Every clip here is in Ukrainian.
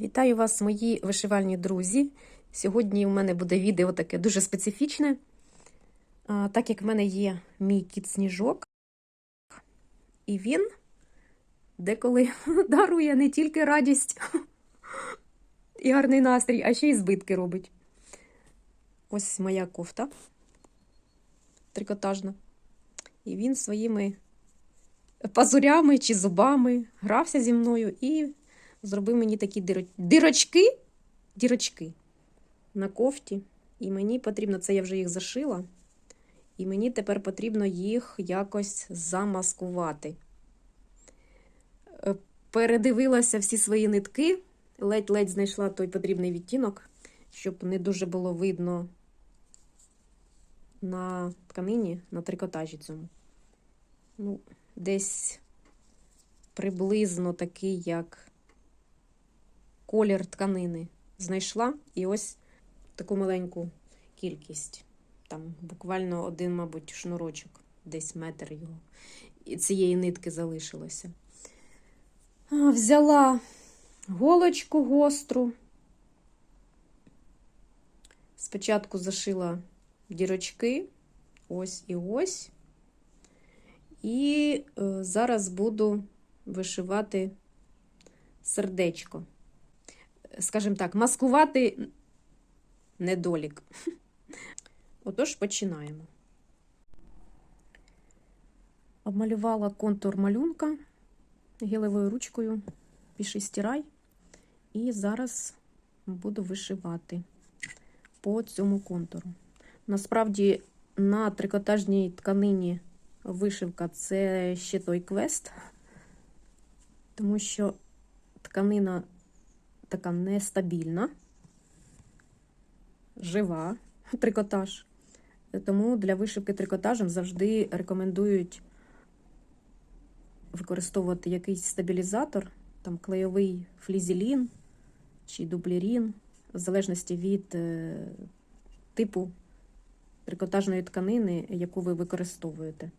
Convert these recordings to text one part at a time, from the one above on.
Вітаю вас, мої вишивальні друзі. Сьогодні у мене буде відео таке дуже специфічне. Так як в мене є мій кіт сніжок, і він деколи дарує не тільки радість і гарний настрій, а ще й збитки робить. Ось моя кофта трикотажна. І він своїми пазурями чи зубами грався зі мною і зробив мені такі диро- дирочки, дірочки на кофті. І мені потрібно, це я вже їх зашила, і мені тепер потрібно їх якось замаскувати. Е, Передивилася всі свої нитки, ледь-ледь знайшла той потрібний відтінок, щоб не дуже було видно на тканині, на трикотажі цьому. Ну, десь приблизно такий, як колір тканини знайшла. І ось таку маленьку кількість. Там буквально один, мабуть, шнурочок, десь метр його. І цієї нитки залишилося. Взяла голочку гостру. Спочатку зашила дірочки, ось і ось. І е, зараз буду вишивати сердечко. Скажімо так, маскувати недолік. Отож, починаємо. Обмалювала контур малюнка гелевою ручкою, піши стирай. І зараз буду вишивати по цьому контуру. Насправді, на трикотажній тканині вишивка це ще той квест, тому що тканина така нестабільна, жива трикотаж. Тому для вишивки трикотажем завжди рекомендують використовувати якийсь стабілізатор, там клейовий флізелін чи дублірін, в залежності від е, типу трикотажної тканини, яку ви використовуєте.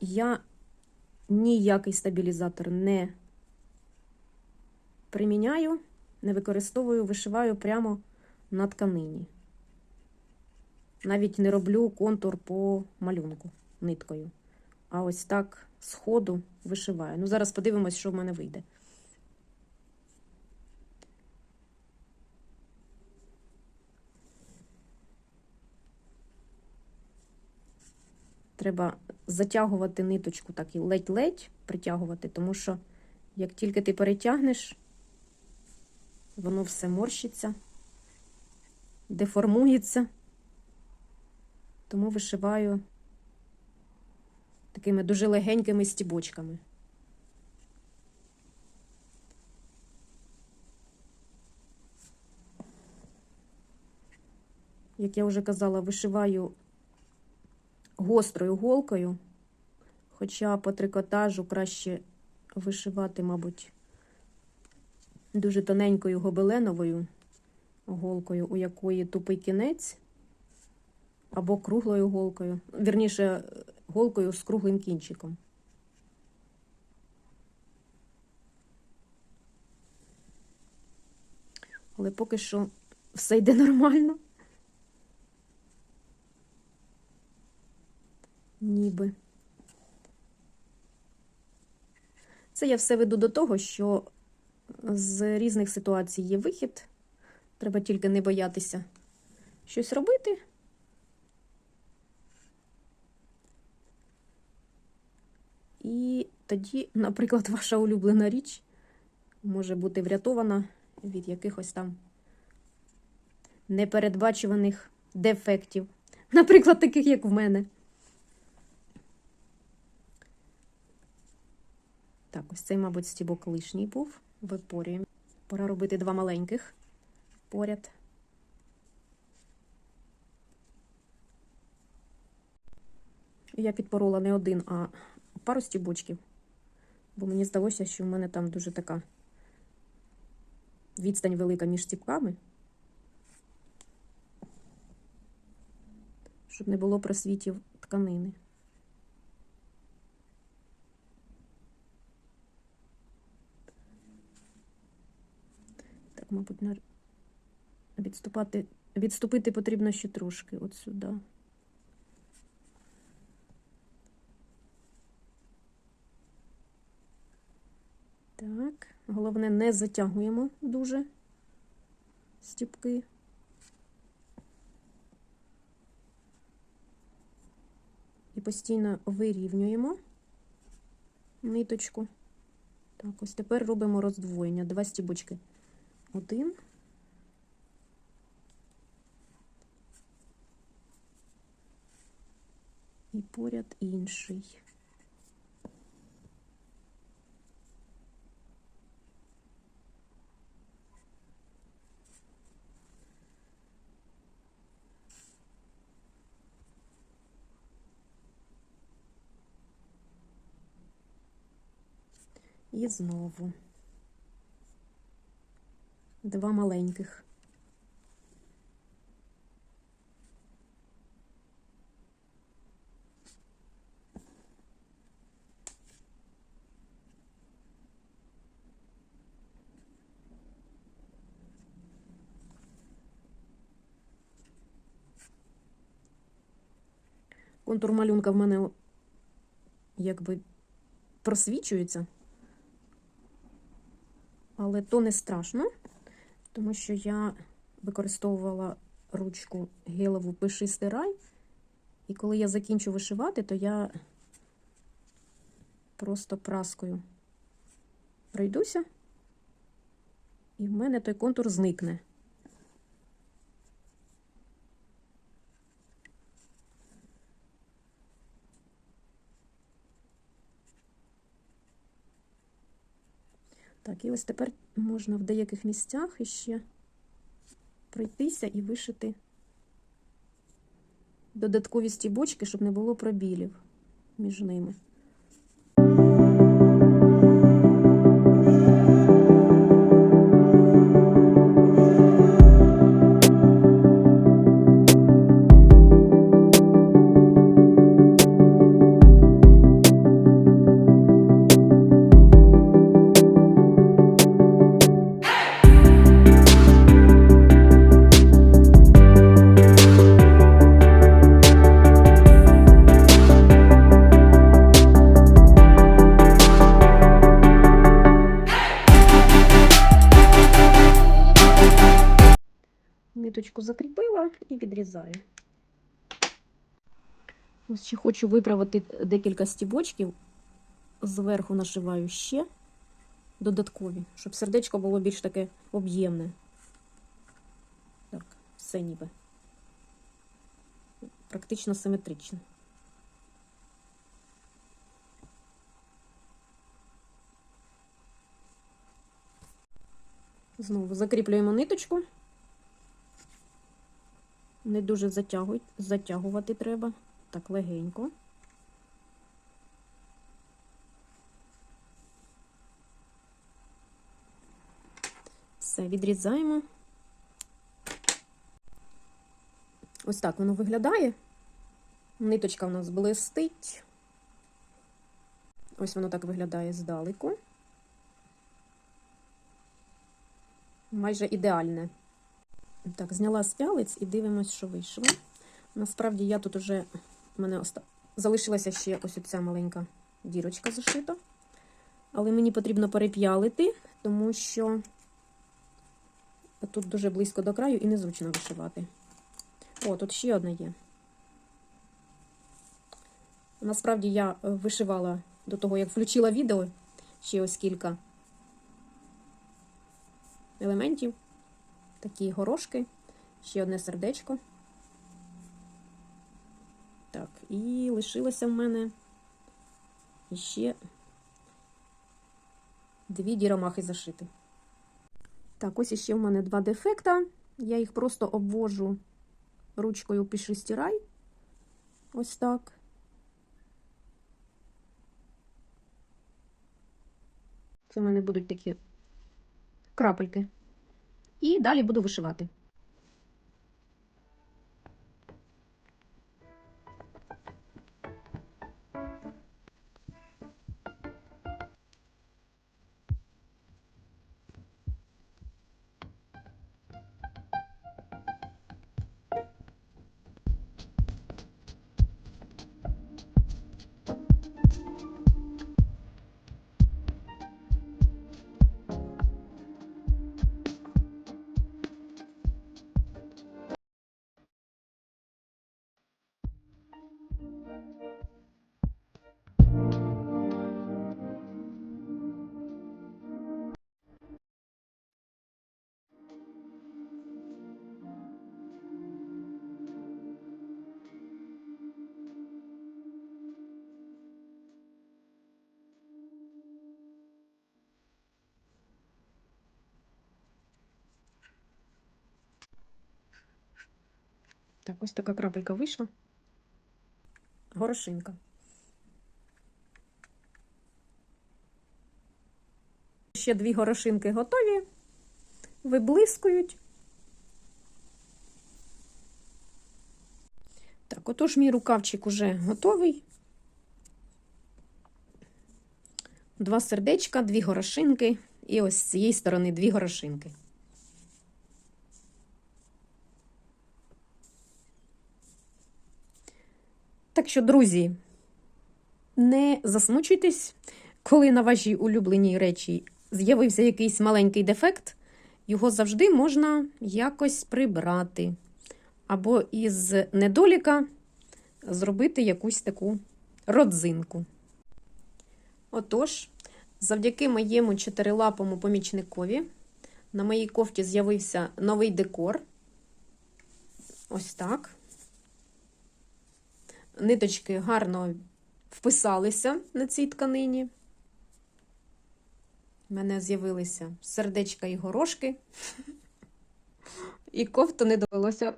Я ніякий стабілізатор не приміняю, не використовую, вишиваю прямо на тканині. Навіть не роблю контур по малюнку ниткою. А ось так з ходу вишиваю. Ну, зараз подивимось, що в мене вийде. Треба затягувати ниточку так і ледь-ледь притягувати, тому що як тільки ти перетягнеш, воно все морщиться, деформується. Тому вишиваю такими дуже легенькими стібочками. Як я вже казала, вишиваю гострою голкою, хоча по трикотажу краще вишивати, мабуть, дуже тоненькою гобеленовою голкою, у якої тупий кінець, або круглою голкою, вірніше, голкою з круглим кінчиком. Але поки що все йде нормально. Ніби. Це я все веду до того, що з різних ситуацій є вихід. Треба тільки не боятися щось робити. І тоді, наприклад, ваша улюблена річ може бути врятована від якихось там непередбачуваних дефектів. Наприклад, таких, як в мене. Так, ось цей, мабуть, стібок лишній був. Випорюємо. Пора робити два маленьких поряд. Я підпорола не один, а пару стібочків, бо мені здалося, що в мене там дуже така відстань велика між стібками, щоб не було просвітів тканини. Так, мабуть, на... відступати... відступити потрібно ще трошки от сюди. Так, головне не затягуємо дуже стіпки. І постійно вирівнюємо ниточку. Так, ось тепер робимо роздвоєння. Два стібочки. Один. І поряд інший. І знову два маленьких. Контур малюнка в мене якби просвічується. Але то не страшно, тому що я використовувала ручку гелову Пиши стирай. І коли я закінчу вишивати, то я просто праскою пройдуся, і в мене той контур зникне. Так, і ось тепер можна в деяких місцях іще пройтися і вишити додаткові стібочки, щоб не було пробілів між ними. Ниточку закріпила і відрізаю. Ось ще хочу виправити декілька стібочків. Зверху нашиваю ще додаткові, щоб сердечко було більш таке об'ємне. Так, все ніби. Практично симетрично. Знову закріплюємо ниточку. Не дуже затягуй, затягувати треба. Так, легенько. Все, відрізаємо. Ось так воно виглядає. Ниточка в нас блистить. Ось воно так виглядає здалеку. Майже ідеальне. Так, зняла з пялець і дивимось, що вийшло. Насправді я тут уже в мене оста... залишилася ще ось ця маленька дірочка зашита. Але мені потрібно переп'ялити, тому що тут дуже близько до краю і незручно вишивати. О, тут ще одна є. Насправді я вишивала до того, як включила відео ще ось кілька елементів такі горошки, ще одне сердечко. Так, і лишилося в мене ще дві діромахи зашити. Так, ось іще в мене два дефекта. Я їх просто обвожу ручкою пиши стирай. Ось так. Це в мене будуть такі крапельки. І далі буду вишивати. Так, ось така крапелька вийшла. Горошинка. Ще дві горошинки готові, виблискують. Так, отож мій рукавчик уже готовий. Два сердечка, дві горошинки, і ось з цієї сторони дві горошинки. Так що, друзі, не засмучуйтесь, коли на вашій улюбленій речі з'явився якийсь маленький дефект, його завжди можна якось прибрати. Або із недоліка зробити якусь таку родзинку. Отож, завдяки моєму чотирилапому помічникові на моїй кофті з'явився новий декор. Ось так. Ниточки гарно вписалися на цій тканині. У мене з'явилися сердечка і горошки, і кофту не довелося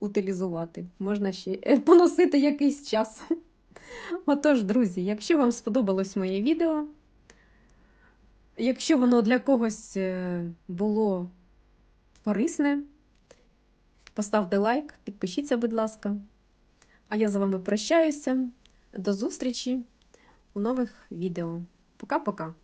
утилізувати. Можна ще поносити якийсь час. Отож, друзі, якщо вам сподобалось моє відео, якщо воно для когось е, було корисне, поставте лайк, підпишіться, будь ласка. А я з вами прощаюся. До зустрічі у нових відео. Пока-пока!